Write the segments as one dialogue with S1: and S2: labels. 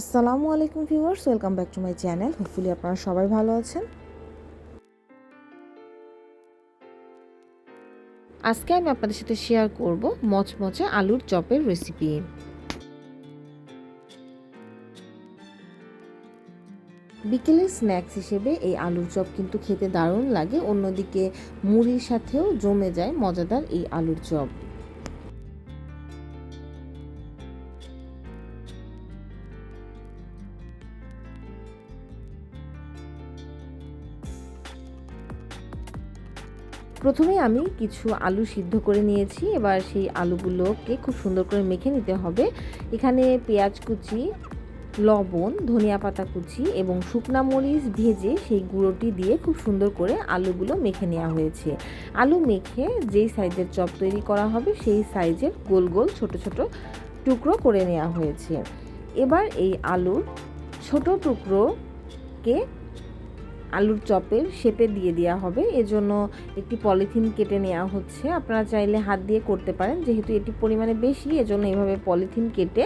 S1: আসসালামু আলাইকুম viewers, welcome back to my channel. Hopefully আপনারা সবাই ভালো আছেন। আজকে আমি আপনাদের সাথে শেয়ার করব মচমচে আলুর চপের রেসিপি বিকেলের স্ন্যাক্স হিসেবে এই আলুর চপ কিন্তু খেতে দারুণ লাগে। অন্যদিকে মুড়ির সাথেও জমে যায় মজাদার এই আলুর চপ। প্রথমে আমি কিছু আলু সিদ্ধ করে নিয়েছি। এবার সেই আলুগুলোকে খুব সুন্দর করে মেখে নিতে হবে। এখানে পেঁয়াজ কুচি, লবণ, ধনিয়া পাতা কুচি এবং শুকনা মরিচ ভেজে সেই গুঁড়োটি দিয়ে খুব সুন্দর করে আলুগুলো মেখে নেওয়া হয়েছে। আলু মেখে যেই সাইজের চপ তৈরি করা হবে, সেই সাইজের গোল গোল ছোট ছোট টুকরো করে নেওয়া হয়েছে। এবার এই আলুর ছোট টুকরোকে আলুর চপের শেপে দিয়ে দেওয়া হবে। এজন্য একটি পলিথিন কেটে নেওয়া হচ্ছে। আপনারা চাইলে হাত দিয়ে করতে পারেন, যেহেতু এটি পরিমাণে বেশি, এজন্য এভাবে পলিথিন কেটে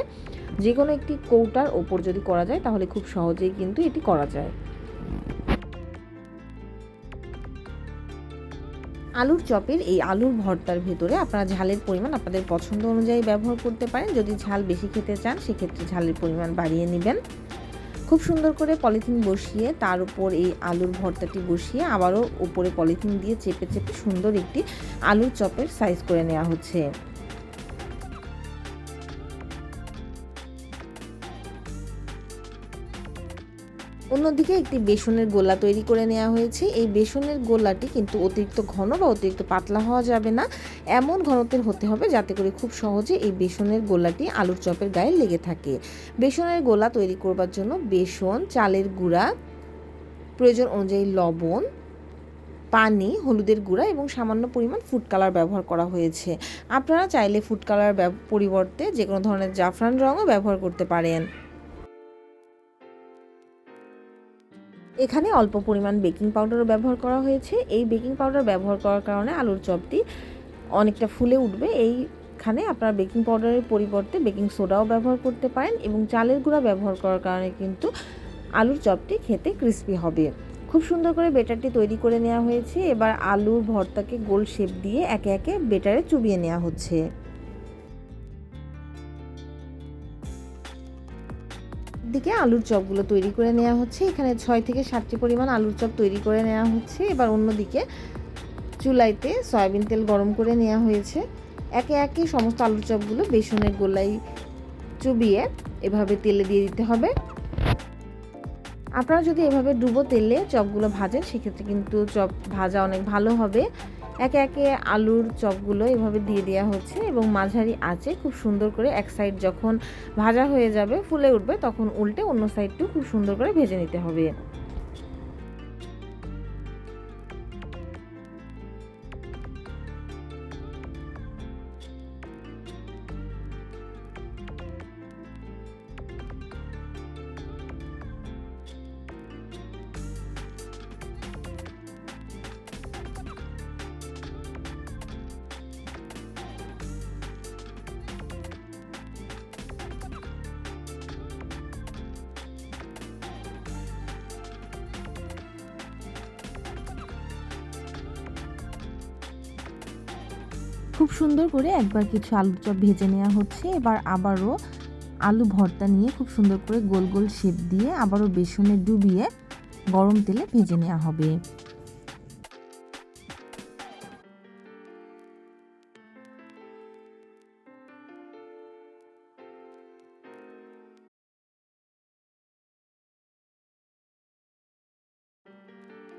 S1: যে কোনো একটি কৌটার ওপর যদি করা যায়, তাহলে খুব সহজেই কিন্তু এটি করা যায়। আলুর চপের এই আলুর ভর্তার ভেতরে আপনারা ঝালের পরিমাণ আপনাদের পছন্দ অনুযায়ী ব্যবহার করতে পারেন। যদি ঝাল বেশি খেতে চান, সেক্ষেত্রে ঝালের পরিমাণ বাড়িয়ে নেবেন। খুব সুন্দর করে পলিথিন বসিয়ে তার উপর এই আলুর ভর্তাটি বসিয়ে আবারও উপরে পলিথিন দিয়ে চেপে চেপে সুন্দর একটি আলুর চপের সাইজ করে নেওয়া হচ্ছে। অন্যদিকে একটি বেসনের গোলা তৈরি করে নেওয়া হয়েছে। এই বেসনের গোলাটি কিন্তু অতিরিক্ত ঘন বা অতিরিক্ত পাতলা হওয়া যাবে না। এমন ঘনত্বের হতে হবে যাতে করে খুব সহজে এই বেসনের গোলাটি আলুর চপের গায়ে লেগে থাকে। বেসনের গোলা তৈরি করবার জন্য বেসন, চালের গুঁড়া, প্রয়োজন অনুযায়ী লবণ, পানি, হলুদের গুঁড়া এবং সামান্য পরিমাণ ফুড কালার ব্যবহার করা হয়েছে। আপনারা চাইলে ফুড কালার পরিবর্তে যে কোনো ধরনের জাফরান রঙও ব্যবহার করতে পারেন। এখানে অল্প পরিমাণ বেকিং পাউডারও ব্যবহার করা হয়েছে। এই বেকিং পাউডার ব্যবহার করার কারণে আলুর চপটি অনেকটা ফুলে উঠবে। এইখানে আপনারা বেকিং পাউডারের পরিবর্তে বেকিং সোডাও ব্যবহার করতে পারেন এবং চালের গুঁড়া ব্যবহার করার কারণে কিন্তু আলুর চপটি খেতে ক্রিস্পি হবে। খুব সুন্দর করে বেটারটি তৈরি করে নেওয়া হয়েছে। এবার আলুর ভর্তাকে গোল শেপ দিয়ে একে একে বেটারে চুবিয়ে নেওয়া হচ্ছে। দিকে আলুর চপগুলো তৈরি করে নেওয়া হচ্ছে। এখানে ছয় থেকে সাতটি পরিমাণ আলুর চপ তৈরি করে নেওয়া হচ্ছে। এবার অন্যদিকে চুলাইতে সয়াবিন তেল গরম করে নেওয়া হয়েছে। একে একে সমস্ত আলুর চপগুলো বেসনের গোলাই চুবিয়ে এভাবে তেলে দিয়ে দিতে হবে। আপনারা যদি এভাবে ডুবো তেলে চপগুলো ভাজেন, সেক্ষেত্রে কিন্তু চপ ভাজা অনেক ভালো হবে। একে একে আলুর চপগুলো এভাবে দিয়ে দেওয়া হচ্ছে এবং মাঝারি আঁচে খুব সুন্দর করে এক সাইড যখন ভাজা হয়ে যাবে, ফুলে উঠবে, তখন উল্টে অন্য সাইডটিও খুব সুন্দর করে ভেজে নিতে হবে। খুব সুন্দর করে একবার কিছু আলুর চপ ভেজে নেওয়া হচ্ছে। এবার আবারও আলু ভর্তা নিয়ে খুব সুন্দর করে গোল গোল শেপ দিয়ে আবারও বেসনে ডুবিয়ে গরম তেলে ভেজে নেওয়া হবে।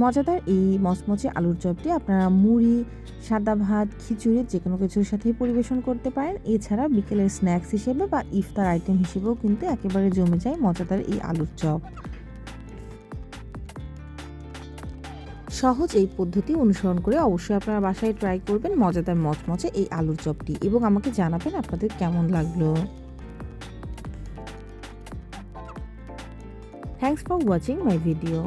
S1: মজাদার এই মচমচে আলুর চপটি আপনারা মুড়ি, সাদা ভাত, খিচুড়ি যে কোনো কিছুর সাথেই পরিবেশন করতে পারেন। এছাড়া বিকেলের স্ন্যাক্স হিসেবে বা ইফতার আইটেম হিসেবেও কিন্তু একেবারে জমে যায় মজাদার এই আলুর চপ। সহজ এই পদ্ধতি অনুসরণ করে অবশ্যই আপনারা বাসায় ট্রাই করবেন মজাদার মচমচে এই আলুর চপটি। এবং আমাকে জানাবেন আপনাদের কেমন লাগল। Thanks for watching my video